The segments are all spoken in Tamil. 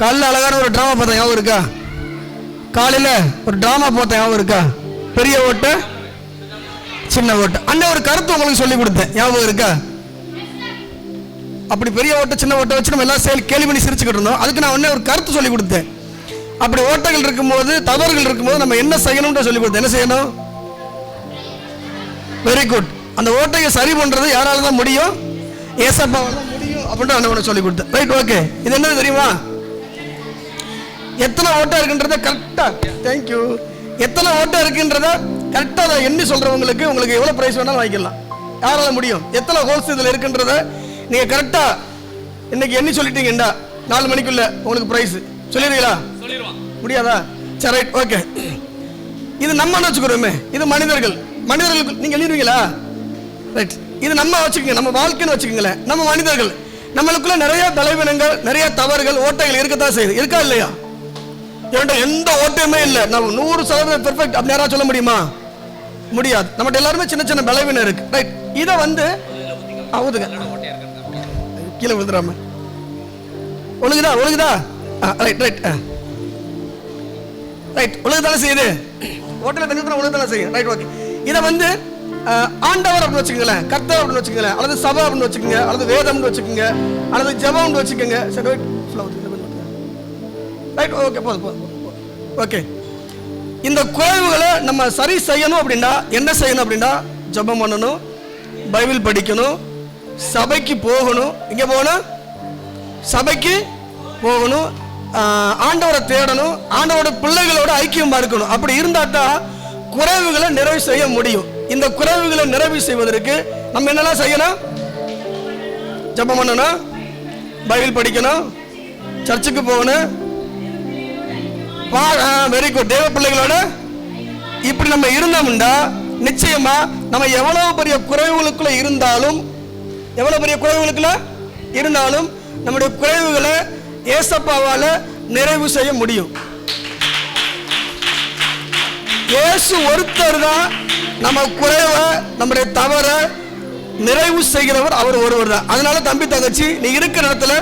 காலைல அழகான ஒரு ட்ராமா பார்த்தேன் ஞாபகம் இருக்கா? காலையில் ஒரு ட்ராமா பார்த்தேன் ஞாபகம் இருக்கா? பெரிய ஓட்டை சின்ன ஓட்டை. அண்ணன் ஒரு கருத்து உங்களுக்கு சொல்லி கொடுத்தேன். ஞாபகம் இருக்கா? அப்படி பெரிய ஓட்டை சின்ன ஓட்டை வச்சு நம்ம எல்லாம் செயல் கேள்வி பண்ணி சிரிச்சுக்கிட்டு இருந்தோம். அதுக்கு நான் உடனே ஒரு கருத்து சொல்லி கொடுத்தேன். அப்படி ஓட்டைகள் இருக்கும்போது தவறுகள் இருக்கும்போது நம்ம என்ன செய்யணும்னு சொல்லி கொடுத்தேன். என்ன செய்யணும்? வெரி குட் அந்த ஓட்டையை சரி பண்றது யாரால தான் முடியும்? ஏசப்பாவால் தான் முடியும் அப்படின்ட்டு அண்ணன் உனக்கு சொல்லி கொடுத்தேன். ரைட் ஓகே இது என்னது தெரியுமா? எத்தனை ஓட்டை இருக்குன்றத கரெக்டா தேங்க்யூ எத்தனை ஓட்டை இருக்குன்றத கரெக்டா அதை எண்ணி சொல்றவங்களுக்கு உங்களுக்கு எவ்வளவு பிரைஸ் வேணாலும் வாங்கிக்கலாம். யாரால முடியும்? எத்தனை ஹோல்ஸ் இதுல இருக்குன்றத நீங்க கரெக்டா இன்னைக்கு எண்ணி சொல்லிட்டீங்கடா நாலு மணிக்குள்ள உங்களுக்கு பிரைஸ் சொல்லிடுவீங்களா? முடியாதா? சரி ரைட் ஓகே இது நம்மன்னு வச்சுக்கிறோமே? இது மனிதர்கள். மனிதர்களுக்கு நீங்க எழுதிருவீங்களா ரைட் இது நம்ம வச்சுக்கோங்க நம்ம வாழ்க்கைன்னு வச்சுக்கோங்களேன். நம்ம மனிதர்கள். நம்மளுக்குள்ள நிறைய பலவீனங்கள் நிறைய தவறுகள் ஓட்டைகள் இருக்கத்தான் செய்யுது. இருக்கா இல்லையா? என்கிட்ட எந்த ஓட்டமே இல்லை. நம்ம நூறு சதவீதம் பெர்ஃபெக்ட் அப்படி யாராவது சொல்ல முடியுமா? முடியாது. நம்மகிட்ட எல்லாருமே சின்ன சின்ன பலவீனம் இருக்கு. ரைட் இதை வந்து ஆகுதுங்க கீழே விழுந்துடாம. ஒழுகுதா? ஒழுகுதா? ரைட் ரைட் ரைட் உலக தானே செய்யுது? ஹோட்டலில் தண்ணி ஊற்றினா தானே செய்யும். ரைட் ஓகே இதை வந்து ஆண்டவர் அப்படின்னு வச்சுக்கோங்களேன் கர்த்தர் அப்படின்னு வச்சுக்கோங்களேன் அல்லது சபை அப்படின்னு வச்சுக்கோங்க அல்லது வேதம்னு வச்சுக்கோங்க அல்லது ஜபம்னு வச்சுக்கோங்க. சரி ரைட் ஓகே போதும் போதும் ஓகே இந்த குறைவுகளை நம்ம சரி செய்யணும் அப்படின்னா என்ன செய்யணும் அப்படின்னா ஜெபம் பண்ணணும் பைபிள் படிக்கணும் சபைக்கு போகணும். இங்கே போகணும்? சபைக்கு போகணும். ஆண்டவரை தேடணும். ஆண்டவரோட பிள்ளைகளோட ஐக்கியமாக இருக்கணும் அப்படி இருந்தால் தான் குறைவுகளை நிறைவு செய்ய முடியும். இந்த குறைவுகளை நிறைவு செய்வதற்கு நம்ம என்னெல்லாம் செய்யணும்? ஜெபம் பண்ணணும். பைபிள் படிக்கணும். சர்ச்சுக்கு போகணும். வெரி குட் தேவ பிள்ளைகளோட இப்படி நம்ம இருந்தோம்னா நிச்சயமா நம்ம எவ்வளவு பெரிய குறைவுகளுக்குள்ள இருந்தாலும் எவ்வளவு பெரிய குறைவுகளுக்குள்ள இருந்தாலும் நம்முடைய குறைவுகளை ஏசப்பாவால நிறைவு செய்ய முடியும். இயேசு ஒருத்தர் தான் நம்ம குறைவை நம்முடைய தவற நிறைவு செய்கிறவர் அவர் ஒருவர் தான். அதனால தம்பி தங்கச்சி நீ இருக்கிற இடத்துல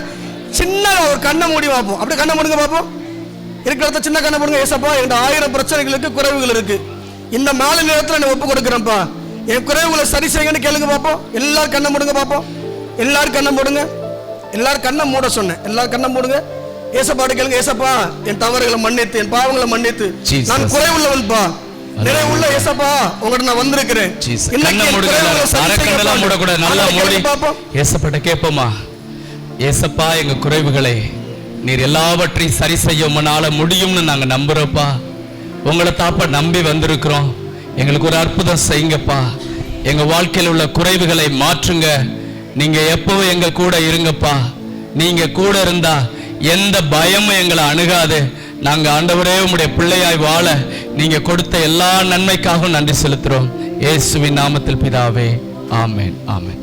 சின்ன ஒரு கண்ணை மூடி பார்ப்போம். அப்படியே கண்ணை மூடுங்க பார்ப்போம். இருக்கிற இடத்துல சின்ன கண்ணை மூடுங்க ஏசப்பா என்கிட்ட ஆயிரம் பிரச்சனைகளுக்கு குறைவுகள் இருக்கு. இந்த மாலை நேரத்தில் நான் ஒப்பு கொடுக்குறேன்ப்பா. என் குறைவுகளை சரி செய்யுங்கன்னு கேளுங்க பார்ப்போம் எல்லாரும் கண்ணை மூடுங்க பார்ப்போம் எல்லாரும் கண்ணை மூடுங்க. எல்லாரும் கண்ணை மூட சொன்னேன். எல்லாரும் கண்ணை மூடுங்க. ஏசப்பாடு கேளுங்க ஏசப்பா என் தவறுகளை மன்னித்து என் பாவங்களை மன்னித்து. நான் குறைவுள்ளவன்பா. நிறைவுள்ள ஏசப்பா உங்கள்ட்ட நான் வந்திருக்கிறேன். இன்னைக்கு. மூடக்கூடாது. நல்லா மூடி. ஏசப்பட்ட கேட்போமா? ஏசப்பா எங்க குறைவுகளை நீர் எல்லாவற்றையும் சரி செய்ய உம்மால முடியும்னு நாங்கள் நம்புகிறோப்பா உங்களை தாப்பா நம்பி வந்திருக்கிறோம். எங்களுக்கு ஒரு அற்புதம் செய்யுங்கப்பா. எங்கள் வாழ்க்கையில் உள்ள குறைவுகளை மாற்றுங்க. நீங்கள் எப்பவும் எங்கள் கூட இருங்கப்பா. நீங்கள் கூட இருந்தால் எந்த பயமும் எங்களை அணுகாது. நாங்கள் ஆண்டவரே உங்களுடைய பிள்ளையாய் வாழ நீங்கள் கொடுத்த எல்லா நன்மைக்காகவும் நன்றி செலுத்துகிறோம் இயேசுவின் நாமத்தில் பிதாவே. ஆமேன் ஆமேன்.